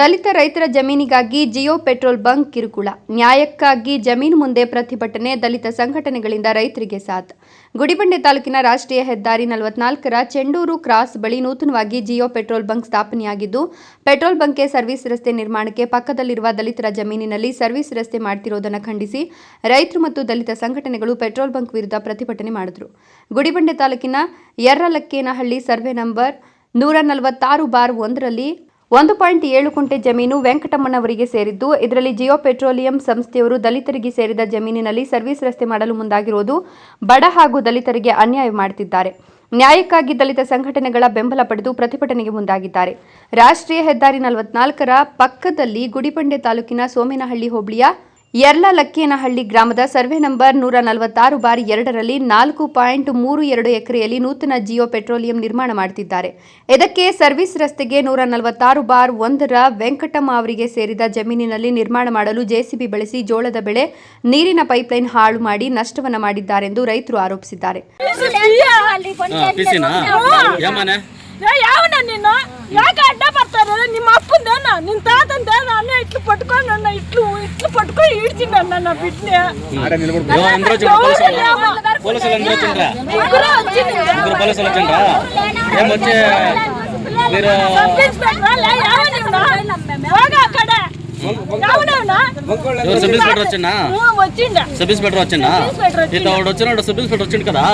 ದಲಿತ ರೈತರ ಜಮೀನಿಗಾಗಿ Jio petrol bunk ಕಿರುಕುಳ. ನ್ಯಾಯಕ್ಕಾಗಿ ಜಮೀನು ಮುಂದೆ ಪ್ರತಿಭಟನೆ ದಲಿತ ಸಂಘಟನೆಗಳಿಂದ ರೈತರಿಗೆ ಸಾಥ್. ಗುಡಿಬಂಡೆ ತಾಲೂಕಿನ ರಾಷ್ಟ್ರೀಯ ಹೆದ್ದಾರಿ ನಲವತ್ನಾಲ್ಕರ ಚೆಂಡೂರು ಕ್ರಾಸ್ ಬಳಿ ನೂತನವಾಗಿ ಜಿಯೋ ಪೆಟ್ರೋಲ್ ಬಂಕ್ ಸ್ಥಾಪನೆಯಾಗಿದ್ದು, ಪೆಟ್ರೋಲ್ ಬಂಕ್ಗೆ ಸರ್ವಿಸ್ ರಸ್ತೆ ನಿರ್ಮಾಣಕ್ಕೆ ಪಕ್ಕದಲ್ಲಿರುವ ದಲಿತರ ಜಮೀನಿನಲ್ಲಿ ಸರ್ವಿಸ್ ರಸ್ತೆ ಮಾಡ್ತಿರೋದನ್ನು ಖಂಡಿಸಿ, ರೈತರು ಮತ್ತು ದಲಿತ ಸಂಘಟನೆಗಳು ಪೆಟ್ರೋಲ್ ಬಂಕ್ ವಿರುದ್ಧ ಪ್ರತಿಭಟನೆ ಮಾಡಿದ್ರು. ಗುಡಿಬಂಡೆ ತಾಲೂಕಿನ ಯರ್ರಲಕ್ಕೇನಹಳ್ಳಿ ಸರ್ವೆ ನಂಬರ್ ನೂರ ನಲವತ್ತಾರು ಬಾರ್ ಒಂದರಲ್ಲಿ ಒಂದು ಪಾಯಿಂಟ್ ಏಳು ಕುಂಟೆ ಜಮೀನು ವೆಂಕಟಮ್ಮನವರಿಗೆ ಸೇರಿದ್ದು, ಇದರಲ್ಲಿ ಜಿಯೋ ಪೆಟ್ರೋಲಿಯಂ ಸಂಸ್ಥೆಯವರು ದಲಿತರಿಗೆ ಸೇರಿದ ಜಮೀನಿನಲ್ಲಿ ಸರ್ವಿಸ್ ರಸ್ತೆ ಮಾಡಲು ಮುಂದಾಗಿರುವುದು ಬಡ ಹಾಗೂ ದಲಿತರಿಗೆ ಅನ್ಯಾಯ ಮಾಡುತ್ತಿದ್ದಾರೆ. ನ್ಯಾಯಕ್ಕಾಗಿ ದಲಿತ ಸಂಘಟನೆಗಳ ಬೆಂಬಲ ಪಡೆದು ಪ್ರತಿಭಟನೆಗೆ ಮುಂದಾಗಿದ್ದಾರೆ. ರಾಷ್ಟ್ರೀಯ ಹೆದ್ದಾರಿ ನಲವತ್ನಾಲ್ಕರ ಪಕ್ಕದಲ್ಲಿ ಗುಡಿಬಂಡೆ ತಾಲೂಕಿನ ಸೋಮೇನಹಳ್ಳಿ ಹೋಬಳಿಯ ಯರ್ಲ ಲಕ್ಕೇನಹಳ್ಳಿ ಗ್ರಾಮದ ಸರ್ವೆ ನಂಬರ್ ನೂರ ನಲವತ್ತಾರು ಬಾರಿ ಎರಡರಲ್ಲಿ ನಾಲ್ಕು ಪಾಯಿಂಟ್ ಮೂರು ಎರಡು ಎಕರೆಯಲ್ಲಿ ನೂತನ ಜಿಯೋ ಪೆಟ್ರೋಲಿಯಂ ನಿರ್ಮಾಣ ಮಾಡುತ್ತಿದ್ದಾರೆ ಇದಕ್ಕೆ ಸರ್ವಿಸ್ ರಸ್ತೆಗೆ ನೂರ ನಲವತ್ತಾರು ಬಾರ್ ಒಂದರ ವೆಂಕಟಮ್ಮ ಅವರಿಗೆ ಸೇರಿದ ಜಮೀನಿನಲ್ಲಿ ನಿರ್ಮಾಣ ಮಾಡಲು ಜೆಸಿಬಿ ಬಳಸಿ ಜೋಳದ ಬೆಳೆ ನೀರಿನ ಪೈಪ್ಲೈನ್ ಹಾಳು ಮಾಡಿ ನಷ್ಟವನ್ನು ಮಾಡಿದ್ದಾರೆಂದು ರೈತರು ಆರೋಪಿಸಿದ್ದಾರೆ. ಪಿಸಿನಾ? ಯಮ್ಮನೆ ಯಾವನ ನೀನು? ಯಾಕೆ ಅಡ್ಡ ಬರ್ತಾರೆ ನಿಮ್ಮ ಅಪ್ಪಂದೇನ ನಿನ್ ತಾತಂದ ನಾನು ಇಟ್ಲು ಪಟ್ಕೊಂಡು ನನ್ನ ಇಟ್ಲು ಇಟ್ಲು పట్టుకొని ఈడ్చిండన్న నా బిడ్డ? అక్కడ? సబ్ ఇన్స్పెక్టర్ వచ్చిందా సబ్ ఇన్స్పెక్టర్ వచ్చిందా ఇతను వచ్చినాడు సబ్ ఇన్స్పెక్టర్ వచ్చింది కదా?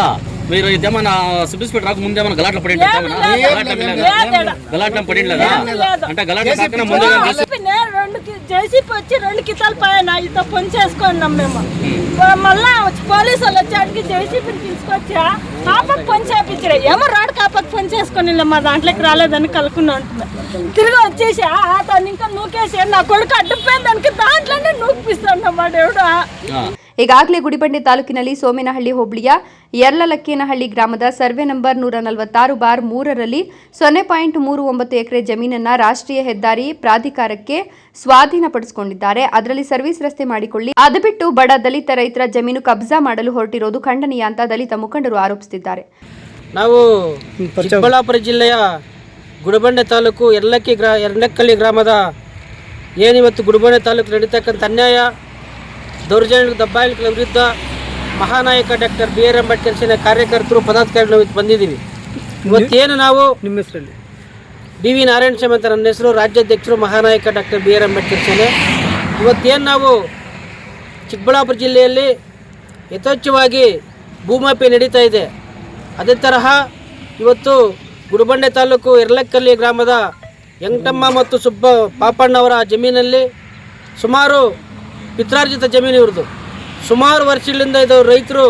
మీరు ఇదేమన్నా సబ్ ఇన్స్పెక్టర్ రాక ముందే ఏమైనా గలాట్లు పడి గలాటం పడి అంటే గలాట్ల కాకుండా జేసీపీ వచ్చి రెండు కితాలు పైన ఇతో పని చేసుకున్నాం మేము. మళ్ళా వచ్చి పోలీసు వాళ్ళు వచ్చి అడిగి జేసీపీని తీసుకొచ్చి కాపకు పని చేపించారు ఏమో రోడ్ కాపకు పని చేసుకొని మా దాంట్లోకి రాలేదని కలుకున్నా అంటున్నా. తిరిగి వచ్చేసి ఆ అతను ఇంకా నూకేసి నా కొడుకు అడ్డుపోయిన దానికి దాంట్లోనే నూకిపిస్తాను దేవుడు ఆ. ಈಗಾಗಲೇ ಗುಡಿಬಂಡೆ ತಾಲೂಕಿನಲ್ಲಿ ಸೋಮೇನಹಳ್ಳಿ ಹೋಬಳಿಯ ಯರ್ಲಲಕ್ಕೇನಹಳ್ಳಿ ಗ್ರಾಮದ ಸರ್ವೆ ನಂಬರ್ ನೂರ ನಲವತ್ತಾರು ಬಾರ್ ಮೂರರಲ್ಲಿ ಸೊನ್ನೆ ಪಾಯಿಂಟ್ ಮೂರು ಒಂಬತ್ತು ಎಕರೆ ಜಮೀನನ್ನ ರಾಷ್ಟ್ರೀಯ ಹೆದ್ದಾರಿ ಪ್ರಾಧಿಕಾರಕ್ಕೆ ಸ್ವಾಧೀನಪಡಿಸಿಕೊಂಡಿದ್ದಾರೆ. ಅದರಲ್ಲಿ ಸರ್ವಿಸ್ ರಸ್ತೆ ಮಾಡಿಕೊಳ್ಳಿ. ಅದು ಬಿಟ್ಟು ಬಡ ದಲಿತ ರೈತರ ಜಮೀನು ಕಬ್ಜಾ ಮಾಡಲು ಹೊರಟಿರೋದು ಖಂಡನೀಯ ಅಂತ ದಲಿತ ಮುಖಂಡರು ಆರೋಪಿಸುತ್ತಿದ್ದಾರೆ. ನಾವು ಚಿಕ್ಕಬಳ್ಳಾಪುರ ಜಿಲ್ಲೆಯ ಗುಡಬಂಡೆ ತಾಲೂಕು ಎಲ್ಲಕ್ಕಿ ಗ್ರಾ ಎರಡಕ್ಕಳ್ಳಿ ಗ್ರಾಮದ ಏನಿವತ್ತು ಗುಡಬಂಡೆ ತಾಲೂಕು ನಡೀತಕ್ಕಂಥ ಅನ್ಯಾಯ ದೌರ್ಜನ್ಯ ದಬ್ಬಾಳಿಕೆಗಳ ವಿರುದ್ಧ ಮಹಾನಾಯಕ ಡಾಕ್ಟರ್ ಬಿ ಆರ್ ಅಂಬೇಡ್ಕರ್ ಸೇನೆ ಕಾರ್ಯಕರ್ತರು ಪದಾಧಿಕಾರಿಗಳು ಬಂದಿದ್ದೀವಿ. ಇವತ್ತೇನು ನಾವು ನಿಮ್ಮ ಹೆಸರಲ್ಲಿ? ಡಿ ವಿ ನಾರಾಯಣ ಸ್ವಾಮಿ ಅಂತ ನನ್ನ ಹೆಸರು ರಾಜ್ಯಾಧ್ಯಕ್ಷರು ಮಹಾನಾಯಕ ಡಾಕ್ಟರ್ ಬಿ ಆರ್ ಅಂಬೇಡ್ಕರ್ ಸೇನೆ. ಇವತ್ತೇನು ನಾವು ಚಿಕ್ಕಬಳ್ಳಾಪುರ ಜಿಲ್ಲೆಯಲ್ಲಿ ಯಥೇಚ್ಛವಾಗಿ ಭೂಮಾಪಿ ನಡೀತಾ ಇದೆ. ಅದೇ ತರಹ ಇವತ್ತು ಗುಡಬಂಡೆ ತಾಲೂಕು ಎರಲಕ್ಕಲ್ಲಿ ಗ್ರಾಮದ ಯಂಗಟಮ್ಮ ಮತ್ತು ಸುಬ್ಬ ಪಾಪಣ್ಣವರ ಜಮೀನಲ್ಲಿ ಸುಮಾರು ಪಿತ್ರಾರ್ಜಿತ ಜಮೀನು ಇವ್ರದ್ದು. ಸುಮಾರು ವರ್ಷಗಳಿಂದ ಇದು ರೈತರು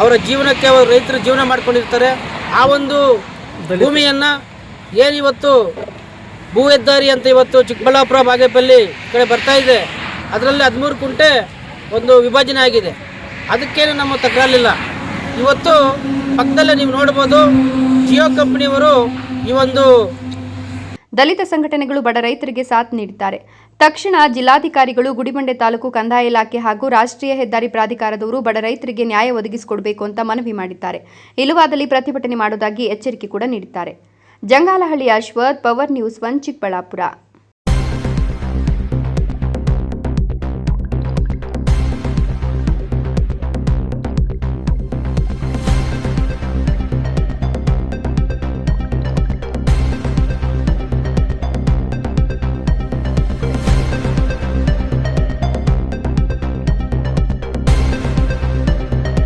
ಅವರ ಜೀವನಕ್ಕೆ ಅವರು ರೈತರು ಜೀವನ ಮಾಡ್ಕೊಂಡಿರ್ತಾರೆ. ಆ ಒಂದು ಭೂಮಿಯನ್ನು ಏನಿವತ್ತು ಭೂ ಹೆದ್ದಾರಿ ಅಂತ ಇವತ್ತು ಚಿಕ್ಕಬಳ್ಳಾಪುರ ಬಾಗೇಪಲ್ಲಿ ಕಡೆ ಬರ್ತಾ ಇದೆ. ಅದರಲ್ಲಿ ಹದಿಮೂರು ಕುಂಟೆ ಒಂದು ವಿಭಜನೆ ಆಗಿದೆ. ಅದಕ್ಕೇನು ನಮ್ಮ ತಕರಾರಿಲ್ಲ. ಇವತ್ತು ಪಕ್ಕದಲ್ಲೇ ನೀವು ನೋಡ್ಬೋದು ಜಿಯೋ ಕಂಪ್ನಿಯವರು ಈ ಒಂದು ದಲಿತ ಸಂಘಟನೆಗಳು ಬಡ ರೈತರಿಗೆ ಸಾಥ್ ನೀಡಿದ್ದಾರೆ. ತಕ್ಷಣ ಜಿಲ್ಲಾಧಿಕಾರಿಗಳು ಗುಡಿಬಂಡೆ ತಾಲೂಕು ಕಂದಾಯ ಇಲಾಖೆ ಹಾಗೂ ರಾಷ್ಟ್ರೀಯ ಹೆದ್ದಾರಿ ಪ್ರಾಧಿಕಾರದವರು ಬಡ ರೈತರಿಗೆ ನ್ಯಾಯ ಒದಗಿಸಿಕೊಡಬೇಕು ಅಂತ ಮನವಿ ಮಾಡಿದ್ದಾರೆ. ಇಲ್ಲವಾದಲ್ಲಿ ಪ್ರತಿಭಟನೆ ಮಾಡುವುದಾಗಿ ಎಚ್ಚರಿಕೆ ಕೂಡ ನೀಡಿದ್ದಾರೆ. Jangalahalli Ashwath, power news one Chikkaballapur.